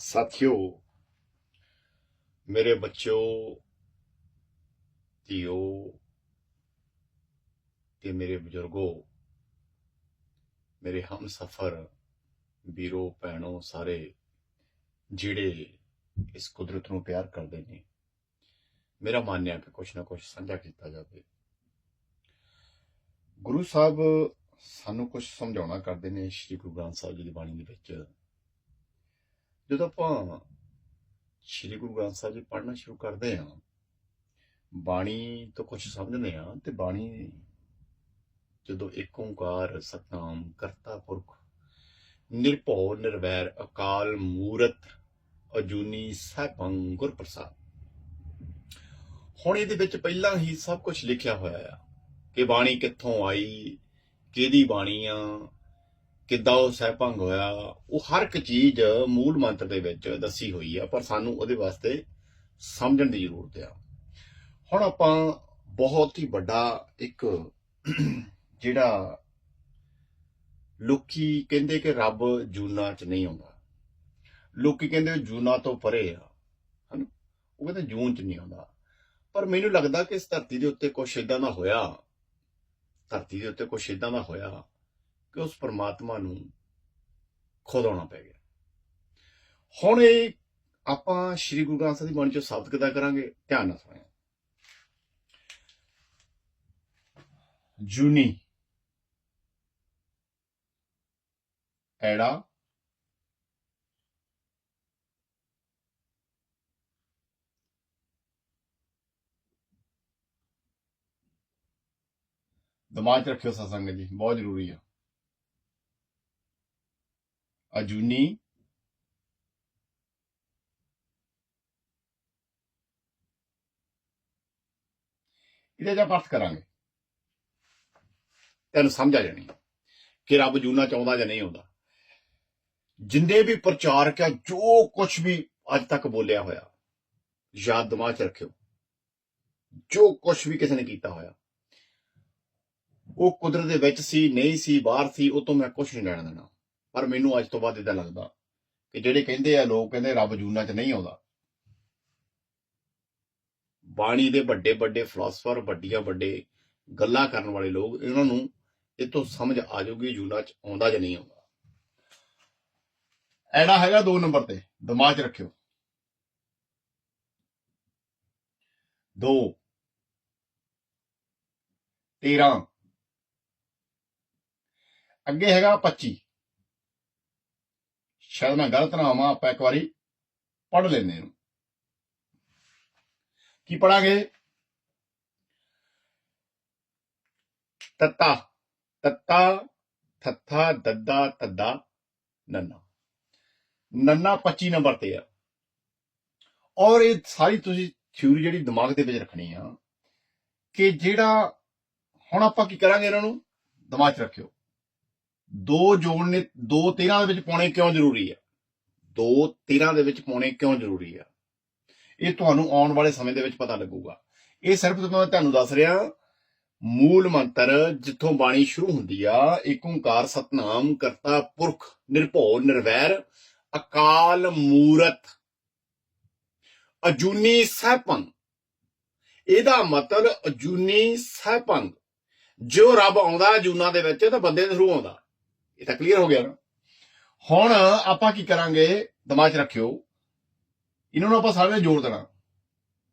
ਸਾਥੀਓ, ਮੇਰੇ ਬੱਚਿਓ, ਧੀਓ ਤੇ ਮੇਰੇ ਬਜ਼ੁਰਗੋ, ਮੇਰੇ ਹਮਸਫਰ ਵੀਰੋ, ਭੈਣੋ, ਸਾਰੇ ਜਿਹੜੇ ਇਸ ਕੁਦਰਤ ਨੂੰ ਪਿਆਰ ਕਰਦੇ ਨੇ, ਮੇਰਾ ਮੰਨਿਆ ਕਿ ਕੁਛ ਨਾ ਕੁਛ ਸਾਂਝਾ ਕੀਤਾ ਜਾਵੇ। ਗੁਰੂ ਸਾਹਿਬ ਸਾਨੂੰ ਕੁਝ ਸਮਝਾਉਣਾ ਕਰਦੇ ਨੇ ਸ੍ਰੀ ਗੁਰੂ ਗ੍ਰੰਥ ਸਾਹਿਬ ਜੀ ਦੀ ਬਾਣੀ ਦੇ ਵਿੱਚ। ਜਦੋਂ ਆਪਾਂ ਸ੍ਰੀ ਗੁਰੂ ਗ੍ਰੰਥ ਸਾਹਿਬ ਜੀ ਪੜ੍ਹਨਾ ਸ਼ੁਰੂ ਕਰਦੇ ਹਾਂ, ਬਾਣੀ ਤੋਂ ਕੁਝ ਸਮਝਦੇ ਹਾਂ ਤੇ ਬਾਣੀ ਜਦੋਂ ਇੱਕ ਓੰਕਾਰ, ਸਤਨਾਮ, ਕਰਤਾ ਪੁਰਖ, ਨਿਰਭਉ, ਨਿਰਵੈਰ, ਅਕਾਲ, ਮੂਰਤ, ਅਜੂਨੀ, ਸੈਭੰ ਗੁਰ ਪ੍ਰਸਾਦ ਹੁਣ ਇਹਦੇ ਵਿੱਚ ਪਹਿਲਾਂ ਹੀ ਸਭ ਕੁਝ ਲਿਖਿਆ ਹੋਇਆ ਆ ਕਿ ਬਾਣੀ ਕਿੱਥੋਂ ਆਈ, ਕਿਹਦੀ ਬਾਣੀ ਆ ਕਿੱਦਾਂ ਉਹ ਸਹਿਭੰਗ ਹੋਇਆ, ਉਹ ਹਰ ਇੱਕ ਚੀਜ਼ ਮੂਲ ਮੰਤਰ ਦੇ ਵਿੱਚ ਦੱਸੀ ਹੋਈ ਆ, ਪਰ ਸਾਨੂੰ ਉਹਦੇ ਵਾਸਤੇ ਸਮਝਣ ਦੀ ਜ਼ਰੂਰਤ ਆ। ਹੁਣ ਆਪਾਂ ਬਹੁਤ ਹੀ ਵੱਡਾ ਇੱਕ ਜਿਹੜਾ ਲੋਕੀ ਕਹਿੰਦੇ ਕਿ ਰੱਬ ਜੂਨਾ ਚ ਨਹੀਂ ਆਉਂਦਾ। ਲੋਕੀ ਕਹਿੰਦੇ ਜੂਨਾ ਤੋਂ ਪਰੇ ਆ, ਹਨ? ਉਹ ਕਹਿੰਦੇ ਜੂਨ ਚ ਨਹੀਂ ਆਉਂਦਾ। ਪਰ ਮੈਨੂੰ ਲੱਗਦਾ ਕਿ ਇਸ ਧਰਤੀ ਦੇ ਉੱਤੇ ਕੁਝ ਇਦਾਂ ਦਾ ਹੋਇਆ, ਧਰਤੀ ਦੇ ਉੱਤੇ ਕੁਝ ਇਦਾਂ ਦਾ ਹੋਇਆ ਕਿ ਉਸ ਪਰਮਾਤਮਾ ਨੂੰ ਖੁਦ ਆਉਣਾ ਪੈ ਗਿਆ। ਹੁਣ ਇਹ ਆਪਾਂ ਸ੍ਰੀ ਗੁਰੂ ਗ੍ਰੰਥ ਸਾਹਿਬ ਦੀ ਬਾਣੀ ਚੋਂ ਸ਼ਬਦ ਕਿਦਾਂ ਕਰਾਂਗੇ? ਧਿਆਨ ਨਾਲ ਸੁਣਿਆ ਜੂਨੀ। ਐੜਾ। ਦਿਮਾਗ 'ਚ ਰੱਖਿਓ ਸਤਸੰਗ ਜੀ, ਬਹੁਤ ਜ਼ਰੂਰੀ ਆ। ਅਜੂਨੀ ਇਹਦੇ ਜਾਂ ਅਰਥ ਕਰਾਂਗੇ। ਤੈਨੂੰ ਸਮਝ ਆ ਜਾਣੀ। ਕਿ ਰੱਬ ਜੂਨਾ ਚਾਹੁੰਦਾ ਜਾਂ ਨਹੀਂ ਆਉਂਦਾ ਜਿੰਦੇ ਵੀ ਪ੍ਰਚਾਰਕ ਆ ਜੋ ਕੁਝ ਵੀ ਅੱਜ ਤੱਕ ਬੋਲਿਆ ਹੋਇਆ, ਯਾਦ ਦਿਮਾਗ 'ਚ ਰੱਖਿਓ। ਜੋ ਕੁਝ ਵੀ ਕਿਸੇ ਨੇ ਕੀਤਾ ਹੋਇਆ। ਉਹ ਕੁਦਰਤ ਦੇ ਵਿੱਚ ਸੀ, ਨਹੀਂ ਸੀ, ਬਾਹਰ ਸੀ, ਉਹ ਤੋਂ ਮੈਂ ਕੁਝ ਨਹੀਂ ਲੈਣਾ ਦੇਣਾ। ਪਰ ਮੈਨੂੰ ਅੱਜ ਤੋਂ ਬਾਅਦ ਇਦਾਂ ਲੱਗਦਾ ਕਿ ਜਿਹੜੇ ਕਹਿੰਦੇ ਆ, ਲੋਕ ਕਹਿੰਦੇ ਰੱਬ ਜੂਨਾ 'ਚ ਨਹੀਂ ਆਉਂਦਾ। ਬਾਣੀ ਦੇ ਵੱਡੇ ਵੱਡੇ ਫਿਲਾਸਫਰ ਵੱਡੀਆਂ ਵੱਡੇ ਗੱਲਾਂ ਕਰਨ ਵਾਲੇ ਲੋਕ, ਇਹਨਾਂ ਨੂੰ ਇਹ ਤੋਂ ਸਮਝ ਆ ਜਾਊਗੀ ਜੂਨਾ 'ਚ ਆਉਂਦਾ ਜਾਂ ਨਹੀਂ ਆਉਂਦਾ। ਐੜਾ ਹੈਗਾ 2 ਨੰਬਰ ਤੇ, ਦਿਮਾਗ 'ਚ ਰੱਖਿਓ। 2 13 ਅੱਗੇ ਹੈਗਾ 25 ਸ਼ਾਇਦ ਮੈਂ ਗਲਤ ਨਾ ਹੋਵਾਂ, ਆਪਾਂ ਇੱਕ ਵਾਰੀ ਪੜ ਲੈਂਦੇ ਹਾਂ। ਕੀ ਪੜਾਂਗੇ ਤੱਤਾ। ਤੱਤਾ ਥੱਥਾ ਦੱਦਾ, ਤੱਦਾ, ਨੰਨਾ। ਨੰਨਾ 25 ਨੰਬਰ ਤੇ ਆ। ਔਰ ਇਹ ਸਾਰੀ ਤੁਸੀਂ ਥਿਊਰੀ ਜਿਹੜੀ ਦਿਮਾਗ ਦੇ ਵਿੱਚ ਰੱਖਣੀ ਆ, ਕਿ ਜਿਹੜਾ ਹੁਣ ਆਪਾਂ ਕੀ ਕਰਾਂਗੇ ਇਹਨਾਂ ਨੂੰ? ਦਿਮਾਗ 'ਚ ਰੱਖਿਓ। ਦੋ ਜੋੜਨੇ ਦੋ 13 ਦੇ ਵਿੱਚ ਪਾਉਣੇ ਕਿਉਂ ਜ਼ਰੂਰੀ ਆ? ਦੋ 13 ਦੇ ਵਿੱਚ ਪਾਉਣੇ ਕਿਉਂ ਜ਼ਰੂਰੀ ਆ? ਇਹ ਤੁਹਾਨੂੰ ਆਉਣ ਵਾਲੇ ਸਮੇਂ ਦੇ ਵਿੱਚ ਪਤਾ ਲੱਗੂਗਾ। ਇਹ ਸਿਰਫ ਮੈਂ ਤੁਹਾਨੂੰ ਦੱਸ ਰਿਹਾ, ਮੂਲ ਮੰਤਰ ਜਿੱਥੋਂ ਬਾਣੀ ਸ਼ੁਰੂ ਹੁੰਦੀ ਆ ਏਕ ਓੰਕਾਰ ਸਤਨਾਮ, ਕਰਤਾ ਪੁਰਖ, ਨਿਰਭਉ, ਨਿਰਵੈਰ, ਅਕਾਲ ਮੂਰਤ, ਅਜੂਨੀ ਸਹਿਪੰਗ। ਇਹਦਾ ਮਤਲਬ ਅਜੂਨੀ ਸਹਿਪੰਗ। ਜੋ ਰੱਬ ਆਉਂਦਾ ਜੂਨਾ ਦੇ ਵਿੱਚ, ਤਾਂ ਬੰਦੇ ਦੇ ਥਰੂ ਆਉਂਦਾ। ਇਹ ਤਾਂ ਕਲੀਅਰ ਹੋ ਗਿਆ ਨਾ। ਹੁਣ ਆਪਾਂ ਕੀ ਕਰਾਂਗੇ? ਦਿਮਾਗ 'ਚ ਰੱਖਿਓ। ਇਹਨਾਂ ਨੂੰ ਆਪਾਂ ਸਾਰੇ ਜੋੜ ਦੇਣਾ।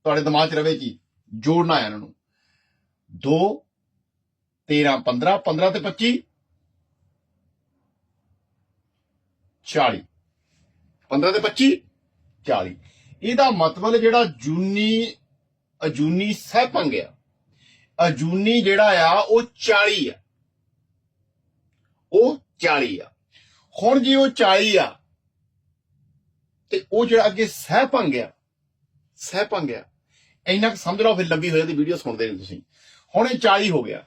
ਤੁਹਾਡੇ ਦਿਮਾਗ 'ਚ ਰਵੇ ਕੀ? ਜੋੜਨਾ ਹੈ ਇਹਨਾਂ ਨੂੰ। 2 13 15 15 ਤੇ 25 40 15 ਤੇ 25 40 ਇਹਦਾ ਮਤਲਬ ਜਿਹੜਾ ਜੂਨੀ ਅਜੂਨੀ ਸਹਿਪੰਗ ਆ। ਅਜੂਨੀ ਜਿਹੜਾ ਆ, ਉਹ 40 ਆ। ਉਹ 40 ਆ। ਹੁਣ ਜੇ ਉਹ 40 ਆ, ਤੇ ਉਹ ਜਿਹੜਾ ਅੱਗੇ ਸਹਿਪੰਗ ਆ ਸਹਿਪੰਗ ਆ, ਇੰਨਾ ਕੁ ਸਮਝ ਲਓ ਫਿਰ ਲੰਬੀ ਹੋ ਜਾਂਦੀ ਵੀਡੀਓ ਸੁਣਦੇ ਨੇ ਤੁਸੀਂ। ਹੁਣ ਇਹ 40 ਹੋ ਗਿਆ।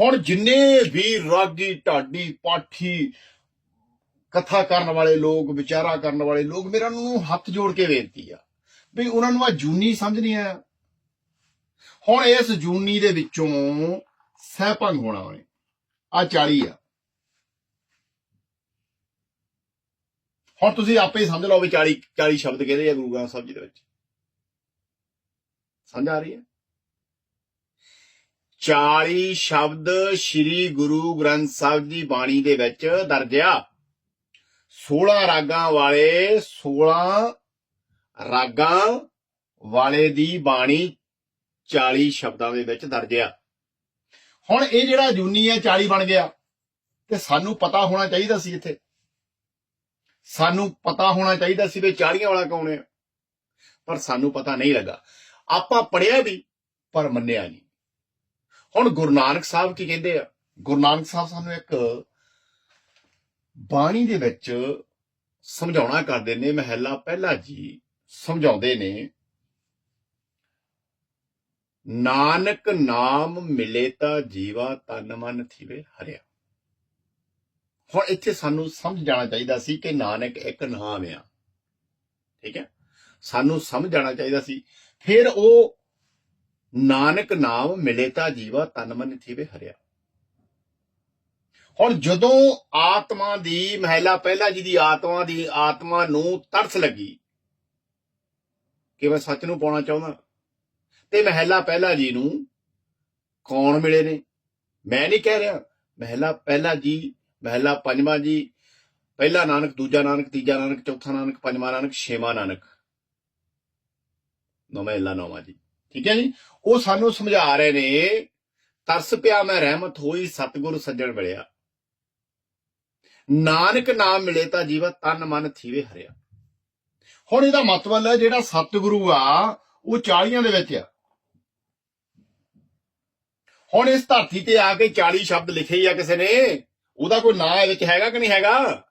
ਹੁਣ ਜਿੰਨੇ ਵੀ ਰਾਗੀ, ਢਾਡੀ, ਪਾਠੀ, ਕਥਾ ਕਰਨ ਵਾਲੇ ਲੋਕ, ਵਿਚਾਰਾ ਕਰਨ ਵਾਲੇ ਲੋਕ ਮੇਰਾ ਨੂੰ ਹੱਥ ਜੋੜ ਕੇ ਬੇਨਤੀ ਆ ਵੀ ਉਹਨਾਂ ਨੂੰ ਆ ਜੂਨੀ ਸਮਝ ਨਹੀਂ ਆਇਆ। ਹੁਣ ਇਸ ਜੂਨੀ ਦੇ ਵਿੱਚੋਂ ਸਹਿਭੰਗ ਹੋਣਾ ਉਹਨੇ। ਆ 40 ਆ। ਹੁਣ ਤੁਸੀਂ ਆਪੇ ਸਮਝ ਲਓ ਵੀ 40 40 ਸ਼ਬਦ ਕਿਹਦੇ ਆ ਗੁਰੂ ਗ੍ਰੰਥ ਸਾਹਿਬ ਜੀ ਦੇ ਵਿੱਚ। ਸਮਝ ਆ ਰਹੀ ਹੈ? 40 ਸ਼ਬਦ ਸ੍ਰੀ ਗੁਰੂ ਗ੍ਰੰਥ ਸਾਹਿਬ ਦੀ ਬਾਣੀ ਦੇ ਵਿੱਚ ਦਰਜ ਆ। 16 ਰਾਗਾਂ ਵਾਲੇ 16 ਰਾਗਾਂ ਵਾਲੇ ਦੀ ਬਾਣੀ 40 ਸ਼ਬਦਾਂ ਦੇ ਵਿੱਚ ਦਰਜ ਆ। ਹੁਣ ਇਹ ਜਿਹੜਾ ਜੂਨੀ ਹੈ 40 ਬਣ ਗਿਆ। ਤੇ ਸਾਨੂੰ ਪਤਾ ਹੋਣਾ ਚਾਹੀਦਾ ਸੀ ਇੱਥੇ। ਸਾਨੂੰ ਪਤਾ ਹੋਣਾ ਚਾਹੀਦਾ ਸੀ ਵੀ 40 ਵਾਲਾ ਕੌਣ ਹੈ। ਪਰ ਸਾਨੂੰ ਪਤਾ ਨਹੀਂ ਲੱਗਾ। ਆਪਾਂ ਪੜਿਆ ਵੀ, ਪਰ ਮੰਨਿਆ ਨਹੀਂ। ਹੁਣ ਗੁਰੂ ਨਾਨਕ ਸਾਹਿਬ ਕੀ ਕਹਿੰਦੇ ਆ? ਗੁਰੂ ਨਾਨਕ ਸਾਹਿਬ ਸਾਨੂੰ ਇੱਕ ਬਾਣੀ ਦੇ ਵਿੱਚ ਸਮਝਾਉਣਾ ਕਰਦੇ ਨੇ, ਮਹਿਲਾ ਪਹਿਲਾ ਜੀ ਸਮਝਾਉਂਦੇ ਨੇ, ਨਾਨਕ ਨਾਮ ਮਿਲੇ ਤਾਂ ਜੀਵਾ ਤਨ ਮਨ ਥੀਵੇ ਹਰਿਆ। ਹੁਣ ਇੱਥੇ ਸਾਨੂੰ ਸਮਝ ਜਾਣਾ ਚਾਹੀਦਾ ਸੀ ਕਿ ਨਾਨਕ ਇੱਕ ਨਾਮ ਆ। ਠੀਕ ਹੈ? ਸਾਨੂੰ ਸਮਝ ਜਾਣਾ ਚਾਹੀਦਾ ਸੀ। ਫਿਰ ਉਹ ਨਾਨਕ ਨਾਮ ਮਿਲੇ ਤਾਂ ਜੀਵਾ ਤਨ ਮਨ ਥੀਵੇ ਹਰਿਆ। ਹੁਣ ਜਦੋਂ ਆਤਮਾ ਦੀ ਮਹਿਲਾ ਪਹਿਲਾ ਜੀ ਦੀ ਆਤਮਾ ਦੀ ਆਤਮਾ ਨੂੰ ਤਰਸ ਲੱਗੀ ਕਿ ਮੈਂ ਸੱਚ ਨੂੰ ਪਾਉਣਾ ਚਾਹੁੰਦਾ? ਤੇ ਮਹਿਲਾ ਪਹਿਲਾ ਜੀ ਨੂੰ ਕੌਣ ਮਿਲੇ ਨੇ? ਮੈਂ ਨਹੀਂ ਕਹਿ ਰਿਹਾ। ਮਹਿਲਾ ਪਹਿਲਾ ਜੀ ਮਹਿਲਾ ਪੰਜਵਾਂ ਜੀ, ਪਹਿਲਾ ਨਾਨਕ, ਦੂਜਾ ਨਾਨਕ, ਤੀਜਾ ਨਾਨਕ, ਚੌਥਾ ਨਾਨਕ, ਪੰਜਵਾਂ ਨਾਨਕ, ਛੇਵਾਂ ਨਾਨਕ। ਨੌਵਾਂ ਮਹਿਲਾ ਜੀ। ਠੀਕ ਹੈ ਜੀ? ਉਹ ਸਾਨੂੰ ਸਮਝਾ ਰਹੇ ਨੇ, ਤਰਸ ਪਿਆ ਮੈਂ, ਰਹਿਮਤ ਹੋਈ, ਸਤਿਗੁਰ ਸੱਜਣ ਮਿਲਿਆ। ਨਾਨਕ ਨਾਮ ਮਿਲੇ ਤਾਂ ਜੀਵਾ ਤਨ ਮਨ ਥੀਵੇ ਹਰਿਆ। ਹੁਣ ਇਹਦਾ ਮਤਲਬ ਹੈ, ਜਿਹੜਾ ਸਤਿਗੁਰੂ ਆ, ਉਹ 40 ਦੇ ਵਿੱਚ ਆ। ਹੁਣ ਇਸ ਧਰਤੀ ਤੇ ਆ ਕੇ 40 ਸ਼ਬਦ ਲਿਖੇ ਹੀ ਆ ਕਿਸੇ ਨੇ। ਉਹਦਾ ਕੋਈ ਨਾਂ ਇਹਦੇ ਵਿੱਚ ਹੈਗਾ ਕਿ ਨਹੀਂ ਹੈਗਾ?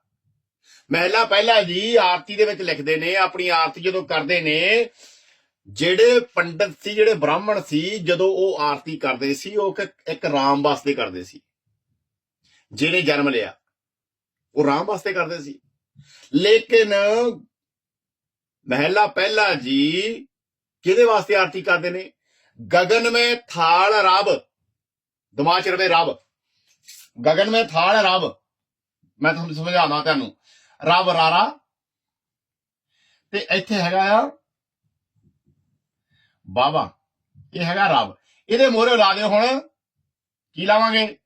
ਮਹਿਲਾ ਪਹਿਲਾ ਜੀ ਆਰਤੀ ਦੇ ਵਿੱਚ ਲਿਖਦੇ ਨੇ, ਆਪਣੀ ਆਰਤੀ ਜਦੋਂ ਕਰਦੇ ਨੇ, ਜਿਹੜੇ ਪੰਡਤ ਸੀ, ਜਿਹੜੇ ਬ੍ਰਾਹਮਣ ਸੀ, ਜਦੋਂ ਉਹ ਆਰਤੀ ਕਰਦੇ ਸੀ, ਉਹ ਇੱਕ ਰਾਮ ਵਾਸਤੇ ਕਰਦੇ ਸੀ। ਜਿਹੜੇ ਜਨਮ ਲਿਆ, ਉਹ ਰਾਮ ਵਾਸਤੇ ਕਰਦੇ ਸੀ। ਲੇਕਿਨ ਮਹਿਲਾ ਪਹਿਲਾ ਜੀ ਕਿਹਦੇ ਵਾਸਤੇ ਆਰਤੀ ਕਰਦੇ ਨੇ? ਗगन ਮੇ ਥਾਲ ਰਬ, ਦਿਮਾਗ ਚ ਰਬ। ਗਗਨ, ਮੇ ਥਾਲ ਰੱਬ। ਮੈਂ ਤੁਹਾਨੂੰ ਸਮਝਾਉਣਾ ਤੁਹਾਨੂੰ। ਰੱਬ ਰਾਰਾ। ਤੇ ਇੱਥੇ ਹੈਗਾ ਆ ਬਾਬਾ। ਇਹ ਹੈਗਾ ਰੱਬ। ਇਹਦੇ ਮੋਹਰੇ ਲਾ ਦੇ ਹੁਣ। ਕੀ ਲਾਵਾਂਗੇ?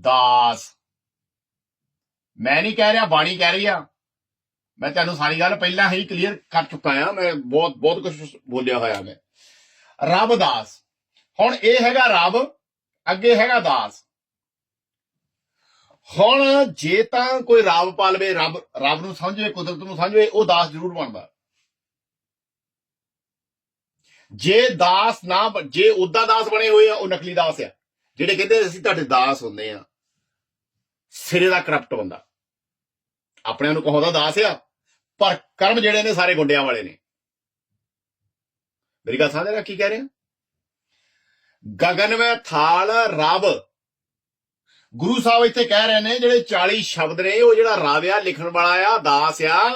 ਦਾਸ। ਮੈਂ ਨਹੀਂ ਕਹਿ ਰਿਹਾ, ਬਾਣੀ ਕਹਿ ਰਹੀ ਆ। ਮੈਂ ਤੁਹਾਨੂੰ ਸਾਰੀ ਗੱਲ ਪਹਿਲਾਂ ਹੀ ਕਲੀਅਰ ਕਰ ਚੁੱਕਾ ਆ। ਮੈਂ ਬਹੁਤ ਬਹੁਤ ਕੁਝ ਬੋਲਿਆ ਹੋਇਆ ਮੈਂ। ਰੱਬ ਦਾਸ। ਹੁਣ ਇਹ ਹੈਗਾ ਰੱਬ, ਅੱਗੇ ਹੈਗਾ ਦਾਸ। ਹੁਣ ਜੇ ਤਾਂ ਕੋਈ ਰੱਬ ਪਾਲਵੇ, ਰੱਬ ਰੱਬ ਨੂੰ ਸਮਝੇ ਕੁਦਰਤ ਨੂੰ ਸਮਝੇ ਉਹ ਦਾਸ ਜ਼ਰੂਰ ਬਣਦਾ। ਜੇ ਦਾਸ ਨਾ ਜੇ ਉਦਾਂ ਦਾਸ ਬਣੇ ਹੋਏ ਆ, ਉਹ ਨਕਲੀ ਦਾਸ ਆ। ਜਿਹੜੇ ਕਹਿੰਦੇ ਅਸੀਂ ਤੁਹਾਡੇ ਦਾਸ ਹੁੰਦੇ ਆ। ਸਿਰੇ ਦਾ ਕਰਪਟ ਬੰਦਾ। ਆਪਣਿਆਂ ਨੂੰ ਕਹੋਦਾ ਦਾਸ ਆ, ਪਰ ਕਰਮ ਜਿਹੜੇ ਨੇ, ਸਾਰੇ ਗੁੰਡਿਆਂ ਵਾਲੇ ਨੇ। ਮੇਰੀ ਗੱਲ ਸਮਝ ਰਿਹਾ, ਕੀ ਕਹਿ ਰਹੇ? ਗਗਨ ਵਿੱਚ ਥਾਲ, ਰੱਬ। ਗੁਰੂ ਸਾਹਿਬ ਇੱਥੇ ਕਹਿ ਰਹੇ ਨੇ, ਜਿਹੜੇ 40 ਸ਼ਬਦ ਨੇ, ਉਹ ਜਿਹੜਾ ਰਬ ਆ ਲਿਖਣ ਵਾਲਾ ਆ, ਦਾਸ ਆ,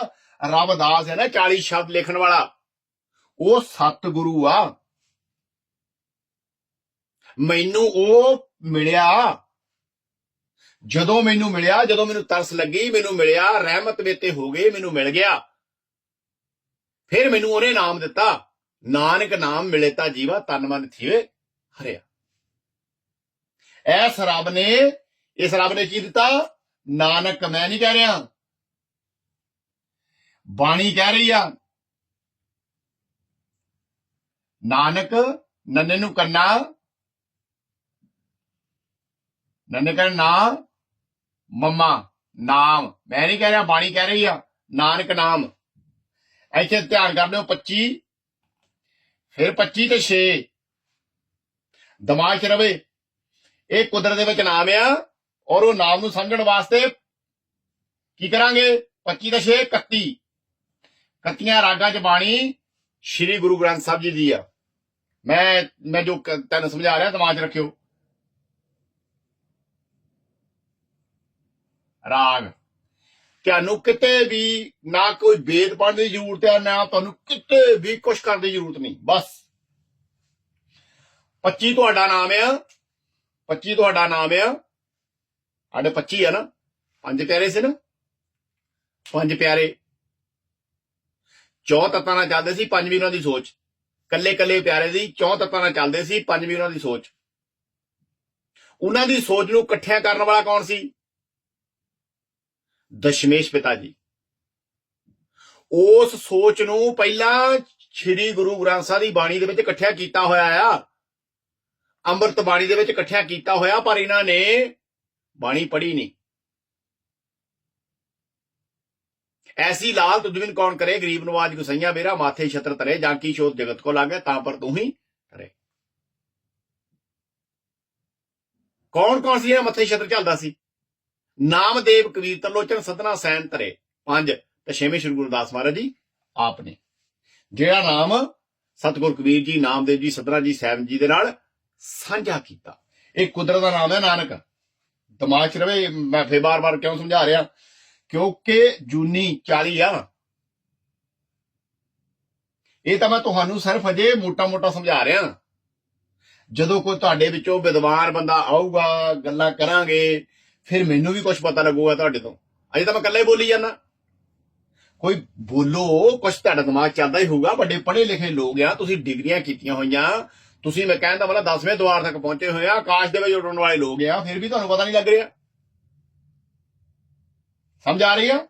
ਰਬ ਦਾਸ ਹੈ ਨਾ 40 ਸ਼ਬਦ ਲਿਖਣ ਵਾਲਾ, ਉਹ ਸਤਿਗੁਰੂ ਆ। ਮੈਨੂੰ ਉਹ ਮਿਲਿਆ। ਜਦੋਂ ਮੈਨੂੰ ਮਿਲਿਆ, ਜਦੋਂ ਮੈਨੂੰ ਤਰਸ ਲੱਗੀ, ਮੈਨੂੰ ਮਿਲਿਆ, ਰਹਿਮਤ ਮੇਤੇ ਹੋ ਗਈ, ਮੈਨੂੰ ਮਿਲ ਗਿਆ। ਫਿਰ ਮੈਨੂੰ ਉਹਨੇ ਨਾਮ ਦਿੱਤਾ। ਨਾਨਕ ਨਾਮ ਮਿਲੇ ਤਾਂ ਜੀਵਾ, ਤਨ ਮਨ ਥੀਵੇ, ਹਰਿਆ। ਐਸ ਰੱਬ ਨੇ ਇਸ ਰੱਬ ਨੇ ਕੀ ਦਿੱਤਾ? ਨਾਨਕ, ਮੈਂ ਨਹੀਂ ਕਹਿ ਰਿਹਾ। ਬਾਣੀ ਕਹਿ ਰਹੀ ਆ, ਨਾਨਕ, ਨੰਨੇ ਨੂੰ ਕੰਨਾ। ਨੰਨੇ ਕਹਿ ਨਾ, ਮੰਮਾ, ਨਾਮ। ਮੈਂ ਨਹੀਂ ਕਹਿ ਰਿਹਾ, ਬਾਣੀ ਕਹਿ ਰਹੀ ਆ, ਨਾਨਕ ਨਾਮ। ਇੱਥੇ ਧਿਆਨ ਕਰ ਲਿਓ 25 ਫਿਰ 25 ਤੇ 6 ਦਿਮਾਗ 'ਚ ਰਵੇ। ਇਹ ਕੁਦਰਤ ਦੇ ਵਿੱਚ ਨਾਮ ਆ। ਔਰ ਉਹ ਨਾਮ ਨੂੰ ਸਮਝਣ ਵਾਸਤੇ ਕੀ ਕਰਾਂਗੇ? 25 ਤੇ 6 31 ਕੱਤੀਆਂ ਰਾਗਾਂ 'ਚ ਬਾਣੀ ਸ੍ਰੀ ਗੁਰੂ ਗ੍ਰੰਥ ਸਾਹਿਬ ਜੀ ਦੀ ਆ। ਮੈਂ ਮੈਂ ਜੋ ਤੈਨੂੰ ਸਮਝਾ ਰਿਹਾ, ਦਿਮਾਗ 'ਚ ਰੱਖਿਓ। ਰਾਗ। ਤੁਹਾਨੂੰ ਕਿਤੇ ਵੀ ਨਾ ਕੋਈ ਵੇਦ ਪੜ੍ਹਨ ਦੀ ਜ਼ਰੂਰਤ ਹੈ, ਨਾ ਤੁਹਾਨੂੰ ਕਿਤੇ ਵੀ ਕੁਝ ਕਰਨ ਦੀ ਜ਼ਰੂਰਤ ਨਹੀਂ, ਬਸ। 25 ਤੁਹਾਡਾ ਨਾਮ ਆ। 25 ਤੁਹਾਡਾ ਨਾਮ ਆ। ਸਾਡੇ 25 ਆ ਨਾ, ਪੰਜ ਪਿਆਰੇ ਸੀ ਨਾ। ਪੰਜ ਪਿਆਰੇ। ਚੌ ਤੱਤਾਂ ਨਾਲ ਚੱਲਦੇ ਸੀ ਪੰਜਵੀਂ ਉਹਨਾਂ ਦੀ ਸੋਚ। ਕੱਲੇ ਕੱਲੇ ਪਿਆਰੇ ਦੀ ਚੌ ਤੱਤਾਂ ਨਾਲ ਚੱਲਦੇ ਸੀ ਪੰਜਵੀਂ ਉਹਨਾਂ ਦੀ ਸੋਚ। ਉਹਨਾਂ ਦੀ ਸੋਚ ਨੂੰ ਇਕੱਠਿਆਂ ਕਰਨ ਵਾਲਾ ਕੌਣ ਸੀ? ਦਸ਼ਮੇਸ਼ ਪਿਤਾ ਜੀ। ਉਸ ਸੋਚ ਨੂੰ ਪਹਿਲਾਂ ਸ੍ਰੀ ਗੁਰੂ ਗ੍ਰੰਥ ਸਾਹਿਬ ਦੀ ਬਾਣੀ ਦੇ ਵਿੱਚ ਇਕੱਠਿਆ ਕੀਤਾ ਹੋਇਆ ਆ। ਅੰਮ੍ਰਿਤ ਬਾਣੀ ਦੇ ਵਿੱਚ ਇਕੱਠਿਆ ਕੀਤਾ ਹੋਇਆ, ਪਰ ਇਹਨਾਂ ਨੇ ਬਾਣੀ ਪੜ੍ਹੀ ਨਹੀਂ ਐਸੀ ਲਾਲ ਤੁਦਵਿਨ ਕੌਣ ਕਰੇ, ਗਰੀਬ ਨਵਾਜ ਗੁਸਈਆ ਮੇਰਾ ਮਾਥੇ ਛਤਰ ਤਰੇ ਜਾਂ ਕੀ ਸ਼ੋਧ ਜਗਤ ਕੋ ਲਾਗੇ, ਤਾਂ ਪਰ ਤੂੰ ਹੀ ਕਰੇ ਕੌਣ ਕੌਣ ਸੀ ਇਹ ਮੱਥੇ ਛਤਰ ਚੱਲਦਾ ਸੀ? ਨਾਮਦੇਵ ਕਬੀਰ ਤਰਲੋਚਨ ਸਤਨਾ ਸੈਨ ਤਰੇ ਪੰਜ, ਤੇ ਛੇਵੇਂ ਸ੍ਰੀ ਗੁਰੂ ਦਾਸ ਮਹਾਰਾਜ ਜੀ, ਆਪ ਨੇ। ਜਿਹੜਾ ਨਾਮ ਸਤਿਗੁਰ ਕਬੀਰ ਜੀ, ਨਾਮਦੇਵ ਜੀ ਸਤਨਾ ਜੀ, ਸੈਨ ਜੀ ਦੇ ਨਾਲ ਸਾਂਝਾ ਕੀਤਾ। ਇਹ ਕੁਦਰਤ ਦਾ ਨਾਮ ਹੈ, ਨਾਨਕ। ਦਿਮਾਗ 'ਚ ਰਵੇ, ਮੈਂ ਫੇਰ ਬਾਰ-ਬਾਰ ਕਿਉਂ ਸਮਝਾ ਰਿਹਾ? ਕਿਉਂਕਿ ਜੂਨੀ 40 ਆ। ਇਹ ਤਾਂ ਮੈਂ ਤੁਹਾਨੂੰ ਸਿਰਫ ਅਜੇ ਮੋਟਾ-ਮੋਟਾ ਸਮਝਾ ਰਿਹਾ। ਜਦੋਂ ਕੋਈ ਤੁਹਾਡੇ ਵਿੱਚੋਂ ਵਿਦਵਾਨ ਬੰਦਾ ਆਊਗਾ, ਗੱਲਾਂ ਕਰਾਂਗੇ, ਫਿਰ ਮੈਨੂੰ ਵੀ ਕੁਝ ਪਤਾ ਲੱਗੂਗਾ ਤੁਹਾਡੇ ਤੋਂ। ਅਜੇ ਤਾਂ ਮੈਂ ਇਕੱਲਾ ਹੀ ਬੋਲੀ ਜਾਂਦਾ। ਕੋਈ ਬੋਲੋ ਕੁਝ ਤੁਹਾਡਾ ਦਿਮਾਗ ਚੱਲਦਾ ਹੀ ਹੋਊਗਾ। ਵੱਡੇ ਪੜ੍ਹੇ ਲਿਖੇ ਲੋਕ ਆ, ਤੁਸੀਂ ਡਿਗਰੀਆਂ ਕੀਤੀਆਂ ਹੋਈਆਂ ਤੁਸੀਂ ਮੈਂ ਕਹਿੰਦਾ ਮਤਲਬ 10ਵੇਂ ਦੁਆਰ ਤੱਕ ਪਹੁੰਚੇ ਹੋਏ ਆ, ਆਕਾਸ਼ ਦੇ ਵਿੱਚ ਉੱਡਣ ਵਾਲੇ ਲੋਕ ਆ, ਫਿਰ ਵੀ ਤੁਹਾਨੂੰ ਪਤਾ ਨਹੀਂ ਲੱਗ ਰਿਹਾ। ਸਮਝ ਆ ਰਹੀ ਆ?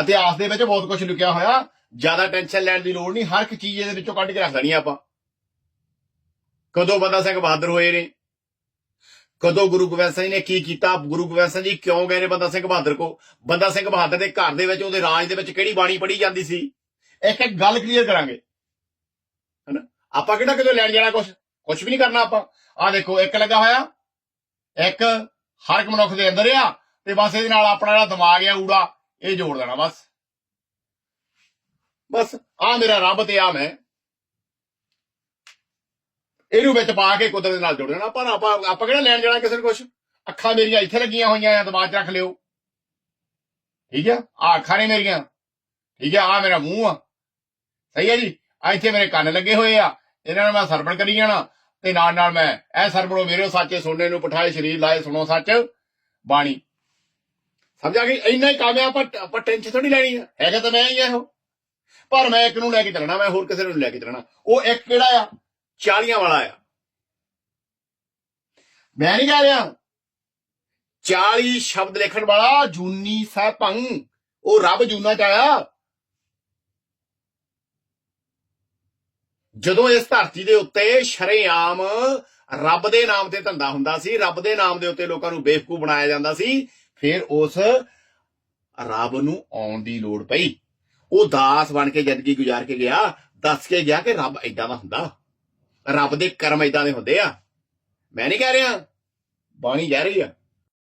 ਇਤਿਹਾਸ ਦੇ ਵਿੱਚ ਬਹੁਤ ਕੁਝ ਲੁਕਿਆ ਹੋਇਆ, ਜ਼ਿਆਦਾ ਟੈਨਸ਼ਨ ਲੈਣ ਦੀ ਲੋੜ ਨਹੀਂ, ਹਰ ਇੱਕ ਚੀਜ਼ ਇਹਦੇ ਵਿੱਚੋਂ ਕੱਢ ਕੇ ਰੱਖ ਦੇਣੀ ਆਪਾਂ। ਕਦੋਂ ਬੰਦਾ ਸਿੰਘ ਬਹਾਦਰ ਹੋਏ ਨੇ? ਕਦੋਂ ਗੁਰੂ ਗੋਬਿੰਦ ਸਿੰਘ ਨੇ ਕੀ ਕੀਤਾ? ਗੁਰੂ ਗੋਬਿੰਦ ਸਿੰਘ ਜੀ ਕਿਉਂ ਗਏ ਨੇ ਬੰਦਾ ਸਿੰਘ ਬਹਾਦਰ ਕੋ? ਬੰਦਾ ਸਿੰਘ ਬਹਾਦਰ ਦੇ ਘਰ ਦੇ ਵਿੱਚ, ਉਹਦੇ ਰਾਜ ਦੇ ਵਿੱਚ ਕਿਹੜੀ ਬਾਣੀ ਪੜ੍ਹੀ ਜਾਂਦੀ ਸੀ? ਇੱਕ ਇੱਕ ਗੱਲ ਕਲੀਅਰ ਕਰਾਂਗੇ। ਹਨਾ? ਆਪਾਂ ਕਿਹੜਾ ਕਿਤੇ ਲੈਣ ਜਾਣਾ ਕੁਝ ਕੁਝ ਵੀ ਨਹੀਂ ਕਰਨਾ ਆਪਾਂ। ਆਹ ਦੇਖੋ, ਇੱਕ ਲੱਗਾ ਹੋਇਆ। ਇੱਕ ਹਰ ਇੱਕ ਮਨੁੱਖ ਦੇ ਅੰਦਰ ਆ। ਤੇ ਬਸ ਇਹਦੇ ਨਾਲ ਆਪਣਾ ਜਿਹੜਾ ਦਿਮਾਗ ਆ, ਊੜਾ, ਇਹ ਜੋੜ ਦੇਣਾ ਬਸ। ਬਸ ਆ ਮੇਰਾ ਰੱਬ ਤੇ ਆ ਮੈਂ। ਇਹਨੂੰ ਵਿੱਚ ਪਾ ਕੇ ਕੁਦਰਤ ਦੇ ਨਾਲ ਜੋੜ ਦੇਣਾ। ਪਰ ਆਪਾਂ ਆਪਾਂ ਕਿਹੜਾ ਲੈਣ ਜਾਣਾ ਕਿਸੇ ਨੂੰ ਕੁਝ ਅੱਖਾਂ ਮੇਰੀਆਂ ਇੱਥੇ ਲੱਗੀਆਂ ਹੋਈਆਂ ਆ, ਦਿਮਾਗ 'ਚ ਰੱਖ ਲਿਓ। ਠੀਕ ਆ? ਆ ਅੱਖਾਂ ਨੇ ਮੇਰੀਆਂ। ਠੀਕ ਆ? ਆ ਮੇਰਾ ਮੂੰਹ ਆ। ਸਹੀ ਹੈ ਜੀ? ਆ ਇੱਥੇ ਮੇਰੇ ਕੰਨ ਲੱਗੇ ਹੋਏ ਆ। ਇਹਨਾਂ ਨਾਲ ਮੈਂ ਸਰਵਣ ਕਰੀ ਜਾਣਾ। ਤੇ ਨਾਲ ਨਾਲ ਮੈਂ ਇਹ ਸਰਵਣੋ ਮੇਰੇ ਸਾਚੇ ਸੁਣਨੇ ਨੂੰ ਪਠਾਏ ਸ਼ਰੀਰ ਲਾਏ ਸੁਣੋ ਸੱਚ ਬਾਣੀ। ਸਮਝਾ ਗਈ ਇੰਨਾ ਹੀ ਕੰਮ ਆ, ਆਪਾਂ ਟੈਨਸ਼ਨ ਥੋੜੀ ਲੈਣੀ ਆ। ਹੈਗਾ ਤਾਂ ਮੈਂ ਹੀ ਆ ਇਹੋ? ਪਰ ਮੈਂ ਇੱਕ ਨੂੰ ਲੈ ਕੇ ਚੱਲਣਾ, ਮੈਂ ਹੋਰ ਕਿਸੇ ਨੂੰ ਲੈ ਕੇ ਚੱਲਣਾ। ਉਹ ਇੱਕ ਕਿਹੜਾ ਆ? 40 ਵਾਲਾ ਆ। ਮੈਂ ਨਹੀਂ ਕਹਿ ਰਿਹਾ। 40 ਸ਼ਬਦ ਲਿਖਣ ਵਾਲਾ ਜੂਨੀ ਸਹਿਪੰ ਉਹ ਰੱਬ ਜੂਨਾ ਚ ਆਇਆ। ਜਦੋਂ ਇਸ ਧਰਤੀ ਦੇ ਉੱਤੇ ਸ਼ਰੇਆਮ ਰੱਬ ਦੇ ਨਾਮ ਤੇ ਧੰਦਾ ਹੁੰਦਾ ਸੀ, ਰੱਬ ਦੇ ਨਾਮ ਦੇ ਉੱਤੇ ਲੋਕਾਂ ਨੂੰ ਬੇਵਕੂਫ ਬਣਾਇਆ ਜਾਂਦਾ ਸੀ, ਫਿਰ ਉਸ ਰੱਬ ਨੂੰ ਆਉਣ ਦੀ ਲੋੜ ਪਈ। ਉਹ ਦਾਸ ਬਣ ਕੇ ਜ਼ਿੰਦਗੀ ਗੁਜ਼ਾਰ ਕੇ ਗਿਆ, ਦੱਸ ਕੇ ਗਿਆ ਕਿ ਰੱਬ ਐਦਾਂ ਦਾ ਹੁੰਦਾ। ਰੱਬ ਦੇ ਕਰਮ ਐਦਾਂ ਦੇ ਹੁੰਦੇ ਆ। ਮੈਂ ਨਹੀਂ ਕਹਿ ਰਿਹਾ, ਬਾਣੀ ਕਹਿ ਰਹੀ ਆ।